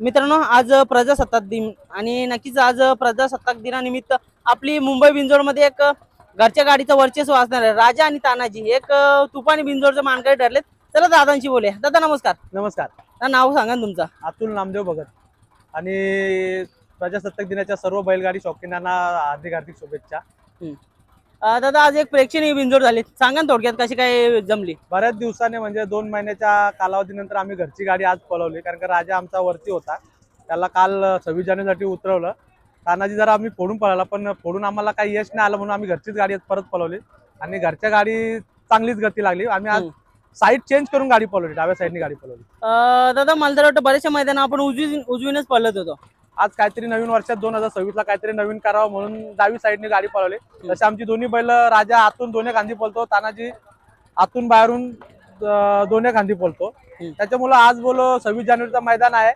मित्रांनो आज प्रजासत्ताक दिन आणि नक्कीच आज प्रजासत्ताक दिनानिमित्त आपली मुंबई बिंजोडमध्ये एक घरच्या गाडीचं वर्चस्व असणार आहे. राजा आणि तानाजी एक तुफानी बिंजोडचे मानकरी ठरलेत. चला दादांशी बोलूया. दादा नमस्कार. नमस्कार. दादा, नाव सांगा ना तुमचं. अतुल नामदेव भगत. आणि प्रजासत्ताक दिनाच्या सर्व बैलगाडी शौकीनांना हार्दिक हार्दिक शुभेच्छा. दादा आज एक प्रेक्षणीय बिंजोड झाली सांगा ना थोडक्यात कशी काय जमली? बऱ्याच दिवसाने म्हणजे दोन महिन्याच्या कालावधीनंतर आम्ही घरची गाडी आज पळवली. कारण का राजा आमचा वरती होता. त्याला काल सव्वीस जानेवारीसाठी उतरवलं. तानाजी जरा आम्ही फोडून पळाला पण फोडून आम्हाला काही यश नाही आलं म्हणून आम्ही घरचीच गाडी आज परत पळवली. आणि घरच्या गाडी चांगलीच गती लागली. आम्ही आज. साईड चेंज करून गाडी पळवली डाव्या साईडने गाडी पळवली. दादा मला तर वाटतं बऱ्याचशा मैदान आपण उजवी उजवीनच पळत होतो. आज काहीतरी नवीन वर्षात दोन हजार सव्वीस ला काहीतरी नवीन करावं म्हणून डावी साईडने गाडी पळवली. तसे आमची दोन्ही बैल राजा आतून दोन्ही खांदी पळतो तानाजी आतून बाहेरून दोन्ही खांदी पळतो. त्याच्यामुळं आज बोलो सव्वीस जानेवारीचं मैदान आहे.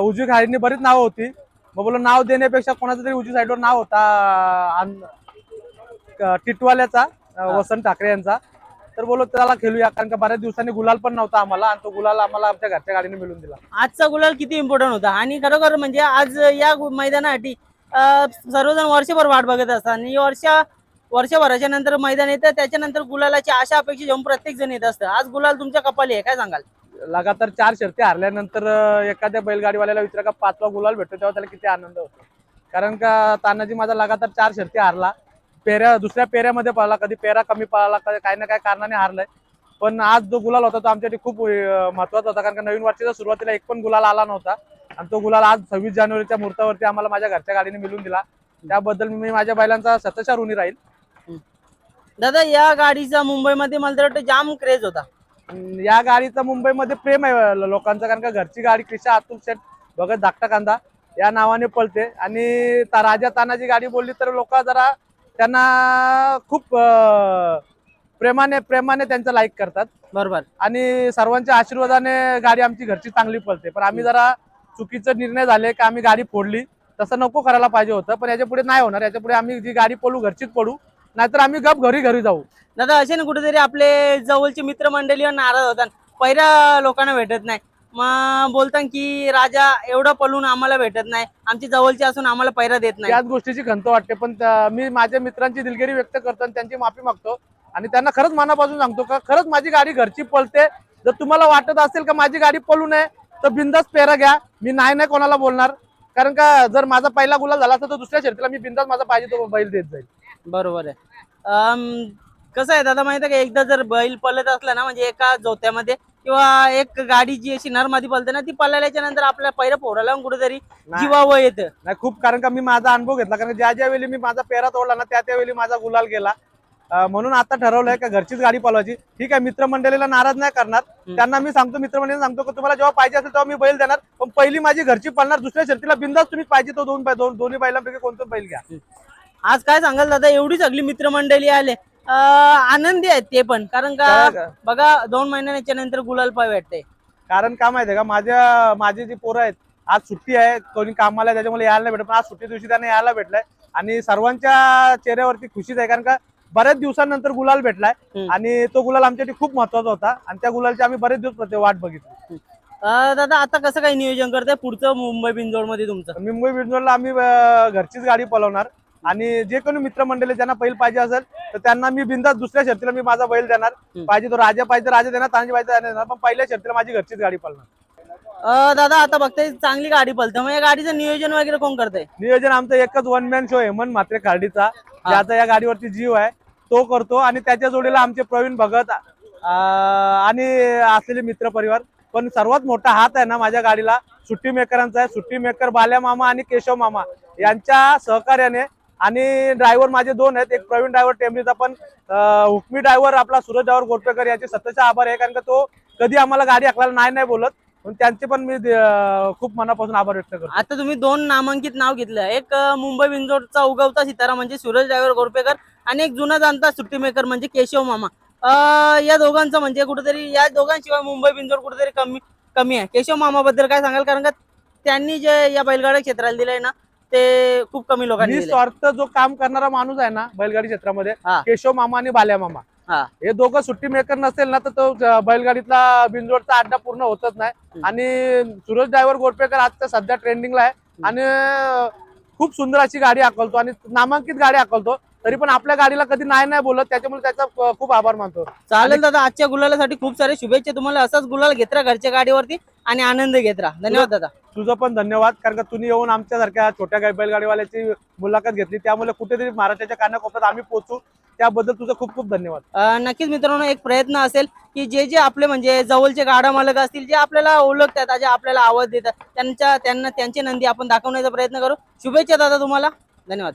उजवी खाडीने बरीच नावं होती. मग बोलो नाव देण्यापेक्षा कोणाचं तरी उजवी साईडवर नाव होता टिटवाल्याचा वसंत ठाकरे यांचा. तर बोलो त्याला खेळूया. कारण का बऱ्याच दिवसांनी गुलाल पण नव्हता आम्हाला आणि तो गुलाल आम्हाला आमच्या घरच्या गाडीने मिळून दिला. आजचा गुलाल किती इम्पॉर्टंट होता. आणि खरोखर म्हणजे आज या गु- मैदानासाठी अं, सर्वजण वर्षभर वाट बघत असतात. आणि वर्षा वर्षभराच्या नंतर मैदान येतं. त्याच्यानंतर गुलालाची आशा अपेक्षा घेऊन प्रत्येक जण येत असतं. आज गुलाल तुमच्या कपाली आहे काय सांगाल? लगातार चार शर्ती हारल्यानंतर अं, एखाद्या बैलगाडीवाल्याला विचारा का पाचवा गुलाल भेटतो तेव्हा त्याला किती आनंद होतो. कारण का तानाजी माझा लगातार चार शर्ती हारला. पेऱ्या दुसऱ्या पेऱ्यामध्ये पळाला कधी पेरा कमी पळाला कधी काही ना काही कारणाने हारलाय. पण आज जो गुलाल होता तो आमच्यासाठी खूप महत्त्वाचा होता. कारण का नवीन वर्षाच्या सुरुवातीला एक पण गुलाल आला नव्हता. आणि तो गुलाल आज सव्वीस जानेवारीच्या मुहूर्तावरती आम्हाला माझ्या घरच्या गाडीने मिळून दिला. त्याबद्दल मी माझ्या बैलांचा सतशा ऋणी राहील. दादा या गाडीचा मुंबईमध्ये मला तर वाटतं जाम क्रेज होता. या गाडीचं मुंबईमध्ये प्रेम आहे लोकांचं. कारण का घरची गाडी क्रिशा अतुल शेठ भगत धाकटा कांदा या नावाने पळते. आणि राजा तानाजी गाडी बोलली तर लोक जरा त्यांना खूप प्रेमाने प्रेमाने त्यांचं लाईक करतात. बरोबर. आणि सर्वांच्या आशीर्वादाने गाडी आमची घरची चांगली पळते. पण आम्ही जरा चुकीचं निर्णय झाले की आम्ही गाडी फोडली तसं नको करायला पाहिजे होतं. पण याच्यापुढे नाही होणार. याच्यापुढे आम्ही जी गाडी पळू घरचीच पडू नाहीतर आम्ही गप घरी घरी जाऊ. दादा असे ना कुठेतरी आपले जवळचे मित्रमंडळी नाराज होतात. पहिल्या लोकांना भेटत नाही. मग बोलतात की राजा एवढं पळून आम्हाला भेटत नाही. आमची जवळची असून आम्हाला पैरा देत नाही. त्याच गोष्टीची खंत वाटते. पण त्या- मी माझ्या मित्रांची दिलगिरी व्यक्त करतो आणि त्यांची माफी मागतो. आणि त्यांना खरंच मनापासून सांगतो का खरंच माझी गाडी घरची पळते जर तुम्हाला वाटत असेल का माझी गाडी पळू नये तर बिंदास पेरा घ्या. मी नाही नाही कोणाला बोलणार. कारण का जर माझा पहिला गुलाल झाला असता तर दुसऱ्या शर्तीला मी बिंदास माझा पाहिजे तो बैल देत जाईल. बरोबर आहे. अम, कसं आहे दादा माहिती आहे का? एकदा जर बैल पळत असला ना म्हणजे एका जोत्यामध्ये किंवा एक गाडी जी अशी नरमादी पळते ना ती पळाल्याच्या नंतर आपल्या पहिला पोराला कुठेतरी. जीवावं येतं. नाही खूप कारण का मी माझा अनुभव घेतला. कारण ज्या ज्या वेळी मी माझा पेरा तोडला ना त्या त्यावेळी माझा गुलाल गेला. म्हणून आता ठरवलंय का घरचीच गाडी पळवायची. ठीक आहे मित्रमंडळीला नाराज नाही करणार. त्यांना मी सांगतो मित्रमंडळीला सांगतो की तुम्हाला जेव्हा पाहिजे असेल तेव्हा मी बैल देणार. पण पहिली माझी घरची पळणार दुसऱ्या शर्तीला बिंदास तुम्ही पाहिजे तो दोन दोन्ही बैलांपैकी कोणतं बैल घ्या. आज काय सांगाल दादा? एवढी सगळी मित्रमंडळी आले. आनंदी आहेत ते पण. कारण का बघा दोन महिन्याच्या नंतर गुलाल पाय भेटते कारण का माहितीये का माझ्या माझी जी पोरं आहेत आज सुट्टी आहे कोणी कामाला आहे त्याच्यामुळे यायला नाही भेटत. पण आज सुट्टी दिवशी त्यांना यायला भेटलंय. आणि सर्वांच्या चेहऱ्यावरती खुशीच आहे कारण का बऱ्याच दिवसानंतर गुलाल भेटलाय. आणि तो गुलाल आमच्यासाठी खूप महत्त्वाचा होता. आणि त्या गुलालची आम्ही बरेच दिवस वाट बघितली. दादा आता कसं काय नियोजन करताय? पुढचं मुंबई बिंजोडमध्ये तुमचं. मुंबई बिंजोडला आम्ही घरचीच गाडी पळवणार आणि जे कोणी मित्रमंडळी ज्यांना बैल पाहिजे असेल तर त्यांना मी बिंदास दुसऱ्या शर्तीला मी माझा बैल देणार. पाहिजे तो राजा पाहिजे राजा देणार तानाजी पाहिजे देणार. पण पहिल्या शर्तीला माझी घरचीच गाडी पळणार. दादा आता बघताय चांगली गाडी पळते. मग या गाडीचं नियोजन वगैरे कोण करतंय? नियोजन आमचं एकच one man show Hemant Mhatre खार्डीचा. ज्याचा या गाडीवरती जीव आहे तो करतो. आणि त्याच्या जोडीला आमचे प्रवीण भगत आणि असलेले मित्र परिवार. पण सर्वात मोठा हात आहे ना माझ्या गाडीला सुट्टी मेकरांचा आहे. सुट्टी मेकर बाल्या मामा आणि केशव मामा यांच्या सहकार्याने आणि ड्रायव्हर माझे दोन आहेत. एक प्रवीण ड्रायव्हर टेमरीचा पण हुकमी ड्रायव्हर आपला सूरज ड्रायव्हर गोरपेकर याचे सत्याचे आभार आहे. कारण का तो कधी आम्हाला गाडी हाकलायला नाही नाही बोलत. पण त्यांचे पण मी खूप मनापासून आभार व्यक्त करतो. आता तुम्ही दोन नामांकित नाव घेतलं. एक मुंबई विंजोडचा उगवता सितारा म्हणजे सूरज ड्रायव्हर गोरपेकर आणि एक जुना जाणता सुट्टी मेकर म्हणजे केशव मामा. या दोघांचं म्हणजे कुठेतरी या दोघांशिवाय मुंबई बिंजोड कुठेतरी कमी कमी आहे. केशव मामाबद्दल काय सांगाल? कारण का त्यांनी जे या बैलगाड्या क्षेत्राला दिलंय ना ते खूप कमी लोकांनी. निस्वार्थ जो काम करणारा माणूस आहे ना बैलगाडी क्षेत्रामध्ये हा. केशव मामा आणि बाल्या मामा. हा. हे दोघं सुट्टी मेकर नसेल ना तर तो ज- बैलगाडीतला बिनजोडचा अड्डा पूर्ण होतच नाही. आणि सूरज ड्रायव्हर गोडपेकर आजच्या सध्या ट्रेंडिंगला आहे. आणि खूप सुंदर अशी गाडी हाकलतो आणि नामांकित गाडी हाकलतो तरी पण आपल्या गाडीला कधी नाही नाही बोलत त्याच्यामुळे त्याचा खूप आभार मानतो. चालेल दादा आजच्या गुलालासाठी खूप सारे शुभेच्छा. तुम्हाला असाच गुलाल घेत राहा घरच्या गाडीवरती आणि आनंद घेत राहा. धन्यवाद दादा. तुझं पण धन्यवाद कारण का तुम्ही येऊन आमच्यासारख्या छोट्या बैलगाडीवाल्याची मुलाखत घेतली. त्यामुळे कुठेतरी महाराष्ट्राच्या कानाकोपऱ्यात आम्ही पोहोचू. त्याबद्दल तुझं खूप खूप धन्यवाद. नक्कीच मित्रांनो एक प्रयत्न असेल की जे जे आपले म्हणजे जवळचे गाडा मालक असतील जे आपल्याला ओळखतात जे आपल्याला आवाज देतात त्यांच्या त्यांना त्यांचे नंदी आपण दाखवण्याचा प्रयत्न करू. शुभेच्छा दादा तुम्हाला. धन्यवाद.